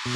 இன்னைக்கு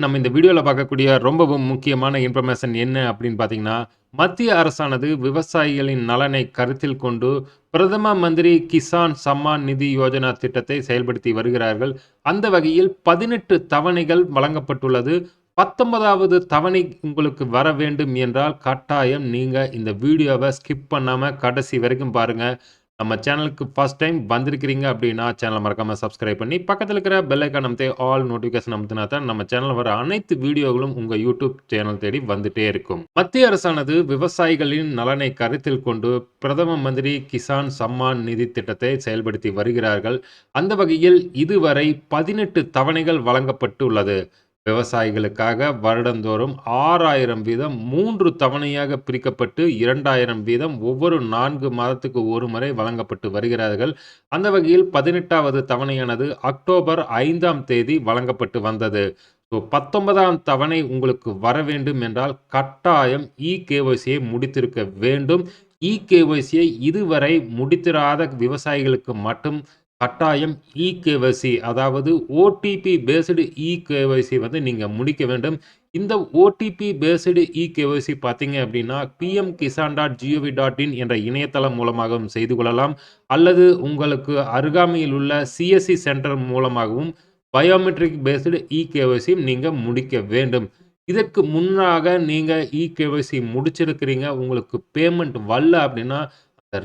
நம்ம இந்த வீடியோவில் பார்க்கக்கூடிய ரொம்பவும் முக்கியமான இன்ஃபர்மேஷன் என்ன அப்படின்னு பார்த்தீங்கன்னா மத்திய அரசானது விவசாயிகளின் நலனை கருத்தில் கொண்டு பிரதம மந்திரி கிசான் சம்மான் நிதி யோஜனா திட்டத்தை செயல்படுத்தி வருகிறார்கள். அந்த வகையில் பதினெட்டு தவணைகள் வழங்கப்பட்டுள்ளது. பத்தொன்பதாவது தவணை உங்களுக்கு வர வேண்டும் என்றால் கட்டாயம் நீங்கள் இந்த வீடியோவை ஸ்கிப் பண்ணாமல் கடைசி வரைக்கும் பாருங்கள் நம்ம சேனலுக்கு ஃபர்ஸ்ட் டைம் வந்திருக்கிறீங்க அப்படின்னா சேனலை மறக்காமல் சப்ஸ்கிரைப் பண்ணி பக்கத்தில் இருக்கிற பெல்லைக்கான் ஆல் நோட்டிஃபிகேஷன் அமுத்தினா தான் நம்ம சேனல் வர அனைத்து வீடியோகளும் உங்கள் யூடியூப் சேனல் தேடி வந்துட்டே இருக்கும். மத்திய அரசானது விவசாயிகளின் நலனை கருத்தில் கொண்டு பிரதம மந்திரி கிசான் சம்மான் நிதி திட்டத்தை செயல்படுத்தி வருகிறார்கள். அந்த வகையில் இதுவரை பதினெட்டு தவணைகள் வழங்கப்பட்டுள்ளது. விவசாயிகளுக்காக வருடந்தோறும் ஆறாயிரம் வீதம் மூன்று தவணையாக பிரிக்கப்பட்டு இரண்டாயிரம் வீதம் ஒவ்வொரு நான்கு மாதத்துக்கு ஒரு முறை வழங்கப்பட்டு வருகிறார்கள். அந்த வகையில் பதினெட்டாவது தவணையானது அக்டோபர் ஐந்தாம் தேதி வழங்கப்பட்டு வந்தது. ஸோ பத்தொன்பதாம் தவணை உங்களுக்கு வர வேண்டும் என்றால் கட்டாயம் இ கேஒய்சியை முடித்திருக்க வேண்டும். இ கேஒய்சியை இதுவரை முடித்திராத விவசாயிகளுக்கு மட்டும் கட்டாயம் இ கேவைசி அதாவது ஓடிபி பேஸ்டு இ கேவைசி வந்து நீங்கள் முடிக்க வேண்டும். இந்த ஓடிபி பேஸ்டு இ கேவைசி பார்த்தீங்க அப்படின்னா PM Kisan dot G O V dot in என்ற இணையதளம் மூலமாகவும் செய்து கொள்ளலாம். அல்லது உங்களுக்கு அருகாமையில் உள்ள சிஎஸ்சி சென்டர் மூலமாகவும் பயோமெட்ரிக் பேஸ்டு இ கேவைசியும் நீங்கள் முடிக்க வேண்டும். இதற்கு முன்னாக நீங்கள் இ கேவைசி முடிச்சிருக்கிறீங்க. உங்களுக்கு பேமெண்ட் வரல அப்படின்னா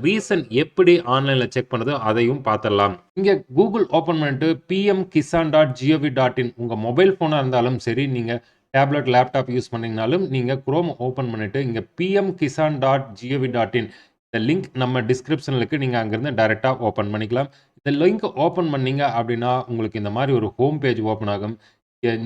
ரீசன் எப்படி ஆன்லைனில் செக் பண்ணுறதோ அதையும் பார்த்துடலாம். இங்கே கூகுள் ஓப்பன் பண்ணிட்டு PM Kisan dot G O V dot in உங்கள் மொபைல் ஃபோனாக இருந்தாலும் சரி நீங்கள் டேப்லெட் லேப்டாப் யூஸ் பண்ணிங்கனாலும் நீங்கள் குரோம் ஓப்பன் பண்ணிவிட்டு இங்கே PM Kisan dot G O V dot in இந்த லிங்க் நம்ம டிஸ்கிரிப்ஷனுக்கு நீங்கள் அங்கேருந்து டைரெக்டாக ஓப்பன் பண்ணிக்கலாம். இந்த லிங்க் ஓப்பன் பண்ணீங்க அப்படின்னா உங்களுக்கு இந்த மாதிரி ஒரு ஹோம் பேஜ் ஓப்பன் ஆகும்.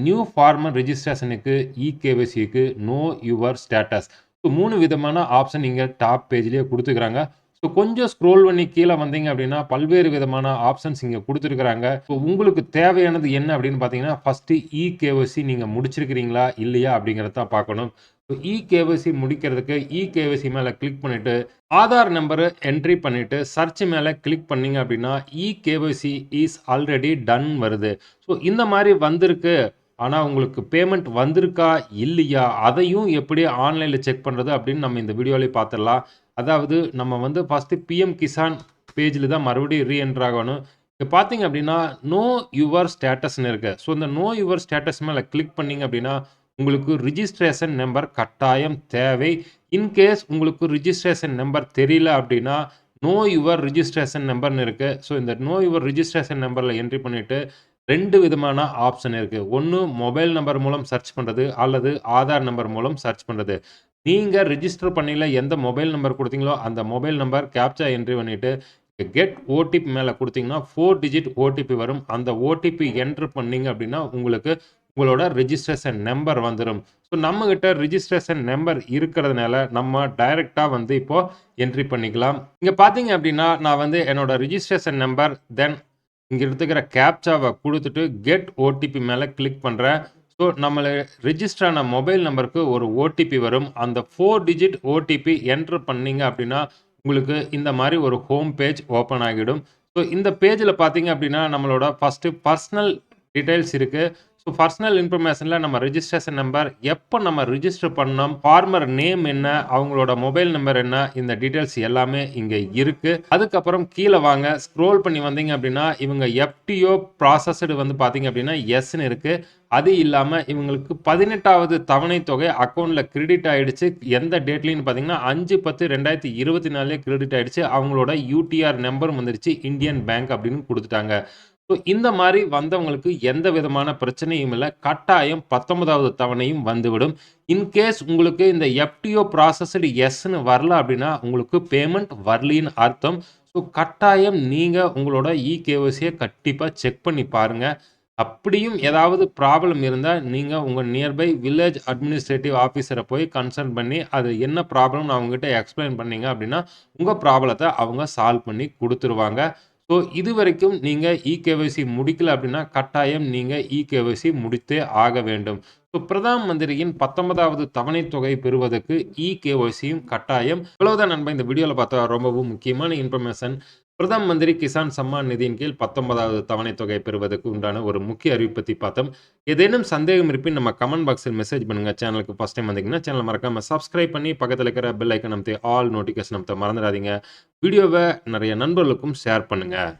நியூ ஃபார்மர் ரிஜிஸ்ட்ரேஷனுக்கு இகேவிசிக்கு நோ யுவர் ஸ்டேட்டஸ் ஸோ மூணு விதமான ஆப்ஷன் இங்கே டாப் பேஜ்லேயே கொடுத்துக்கிறாங்க. ஸோ கொஞ்சம் ஸ்க்ரோல் பண்ணி கீழே வந்தீங்க அப்படின்னா பல்வேறு விதமான ஆப்ஷன்ஸ் இங்கே கொடுத்துருக்குறாங்க. ஸோ உங்களுக்கு தேவையானது என்ன அப்படின்னு பார்த்தீங்கன்னா ஃபஸ்ட்டு இ கேஒசி நீங்கள் முடிச்சிருக்கிறீங்களா இல்லையா அப்படிங்கிறத தான் பார்க்கணும். ஸோ இ கேஒசி முடிக்கிறதுக்கு இ கேஒசி மேலே கிளிக் பண்ணிவிட்டு ஆதார் நம்பரு என்ட்ரி பண்ணிவிட்டு சர்ச் மேலே கிளிக் பண்ணீங்க அப்படின்னா e KYC is already done வருது. ஸோ இந்த மாதிரி வந்திருக்கு. ஆனால் உங்களுக்கு பேமெண்ட் வந்திருக்கா இல்லையா? அதையும் எப்படி ஆன்லைனில் செக் பண்ணுறது அப்படின்னு நம்ம இந்த வீடியோவிலே பார்த்துடலாம். அதாவது நம்ம வந்து ஃபஸ்ட்டு பிஎம் கிசான் பேஜில் தான் மறுபடியும் ரீஎன்ட்ரு ஆகணும். இப்போ பார்த்தீங்க அப்படின்னா நோ யுவர் ஸ்டேட்டஸ்னு இருக்குது ஸோ இந்த நோ யுவர் ஸ்டேட்டஸ் மேலே கிளிக் பண்ணிங்க அப்படின்னா உங்களுக்கு ரிஜிஸ்ட்ரேஷன் நம்பர் கட்டாயம் தேவை. இன்கேஸ் உங்களுக்கு ரிஜிஸ்ட்ரேஷன் நம்பர் தெரியல அப்படின்னா நோ யுவர் ரிஜிஸ்ட்ரேஷன் நம்பர்னு இருக்குது ஸோ இந்த நோ யுவர் ரிஜிஸ்ட்ரேஷன் நம்பரில் என்ட்ரி பண்ணிவிட்டு ரெண்டு விதமான ஆப்ஷன் இருக்குது ஒன்று மொபைல் நம்பர் மூலம் சர்ச் பண்ணுறது அல்லது ஆதார் நம்பர் மூலம் சர்ச் பண்ணுறது நீங்கள் ரிஜிஸ்டர் பண்ணியில் எந்த மொபைல் நம்பர் கொடுத்தீங்களோ அந்த மொபைல் நம்பர் கேப்சா என்ட்ரி பண்ணிவிட்டு கெட் ஓடிபி மேலே கொடுத்தீங்கன்னா ஃபோர் டிஜிட் ஓடிபி வரும். அந்த ஓடிபி என்ட்ரு பண்ணிங்க அப்படின்னா உங்களுக்கு உங்களோட ரிஜிஸ்ட்ரேஷன் நம்பர் வந்துடும் ஸோ நம்மக்கிட்ட ரிஜிஸ்ட்ரேஷன் நம்பர் இருக்கிறதுனால நம்ம டைரெக்டாக வந்து இப்போது என்ட்ரி பண்ணிக்கலாம். இங்கே பார்த்தீங்க அப்படின்னா நான் வந்து என்னோட ரிஜிஸ்ட்ரேஷன் நம்பர் தென் இங்கே எடுத்துக்கிற கேப்சாவை கொடுத்துட்டு கெட் ஓடிபி மேலே கிளிக் பண்ணுறேன் ஸோ நம்மளை ரிஜிஸ்டர் ஆன மொபைல் நம்பருக்கு ஒரு ஓடிபி வரும். அந்த ஃபோர் டிஜிட் ஓடிபி என்ட்ரு பண்ணீங்க அப்படின்னா உங்களுக்கு இந்த மாதிரி ஒரு ஹோம் பேஜ் ஓப்பன் ஆகிடும். ஸோ இந்த பேஜில் பார்த்தீங்க அப்படின்னா நம்மளோட ஃபஸ்ட்டு பர்சனல் டீட்டெயில்ஸ் இருக்குது ஸோ பர்சனல் இன்ஃபர்மேஷனில் நம்ம ரிஜிஸ்ட்ரேஷன் நம்பர் எப்போ நம்ம ரிஜிஸ்டர் பண்ணோம் ஃபார்மர் நேம் என்ன அவங்களோட மொபைல் நம்பர் என்ன இந்த டீட்டெயில்ஸ் எல்லாமே இங்கே இருக்குது அதுக்கப்புறம் கீழே வாங்க ஸ்க்ரோல் பண்ணி வந்தீங்க அப்படின்னா இவங்க எஃப்டிஓ ப்ராசஸ்டு வந்து பார்த்தீங்க அப்படின்னா எஸ்ன்னு இருக்குது அது இல்லாமல் இவங்களுக்கு பதினெட்டாவது தவணை தொகை அக்கௌண்ட்டில் கிரெடிட் ஆகிடுச்சு எந்த டேட்லேன்னு பார்த்தீங்கன்னா அஞ்சு பத்து ரெண்டாயிரத்தி இருபத்தி நாலுலேயே கிரெடிட் ஆகிடுச்சு அவங்களோட யூடிஆர் நம்பர் வந்துருச்சு இந்தியன் பேங்க் அப்படின்னு கொடுத்துட்டாங்க. ஸோ இந்த மாதிரி வந்தவங்களுக்கு எந்த விதமான பிரச்சனையும் இல்லை. கட்டாயம் பத்தொன்பதாவது தவணையும் வந்துவிடும். இன்கேஸ் உங்களுக்கு இந்த எஃப்டிஓ ப்ராசஸ்டு எஸ்ன்னு வரல அப்படின்னா உங்களுக்கு பேமெண்ட் வரலின்னு அர்த்தம். ஸோ கட்டாயம் நீங்கள் உங்களோட இகேஓசியை கண்டிப்பாக செக் பண்ணி பாருங்கள் அப்படியும் ஏதாவது ப்ராப்ளம் இருந்தால் நீங்கள் உங்கள் நியர்பை வில்லேஜ் அட்மினிஸ்ட்ரேட்டிவ் ஆஃபீஸரை போய் கன்சல்ட் பண்ணி அது என்ன ப்ராப்ளம்னு அவங்ககிட்ட எக்ஸ்பிளைன் பண்ணீங்க அப்படின்னா உங்கள் ப்ராப்ளத்தை அவங்க சால்வ் பண்ணி கொடுத்துருவாங்க. ஸோ இதுவரைக்கும் நீங்க இகேவைசி முடிக்கல அப்படின்னா, கட்டாயம் நீங்க இகேவைசி முடித்தே ஆக வேண்டும். ஸோ பிரதான் மந்திரியின் 19வது தவணைத் தொகை பெறுவதற்கு இகேஒய்சியும் கட்டாயம். இவ்வளவுதான் நண்பன் இந்த வீடியோவில் பார்த்தா ரொம்பவும் முக்கியமான இன்ஃபர்மேஷன். பிரதம மந்திரி கிசான் சம்மான் நிதியின் கீழ் 19வது தவணைத் தொகை பெறுவதற்கு உண்டான ஒரு முக்கிய அறிவிப்பு பார்த்தோம். ஏதேனும் சந்தேகம் இருப்பின் நம்ம கமெண்ட் பாக்ஸில் மெசேஜ் பண்ணுங்க. சேனலுக்கு ஃபர்ஸ்ட் டைம் வந்தீங்கன்னா, சேனல் மறக்காம சப்ஸ்கிரைப் பண்ணி பக்கத்தில் இருக்கிற பெல் ஐக்கன் அமுத்தி ஆல் நோட்டிஃபிகேஷன் அமுத்த மறந்துடாதீங்க. வீடியோவை நிறைய நண்பர்களுக்கும் ஷேர் பண்ணுங்கள்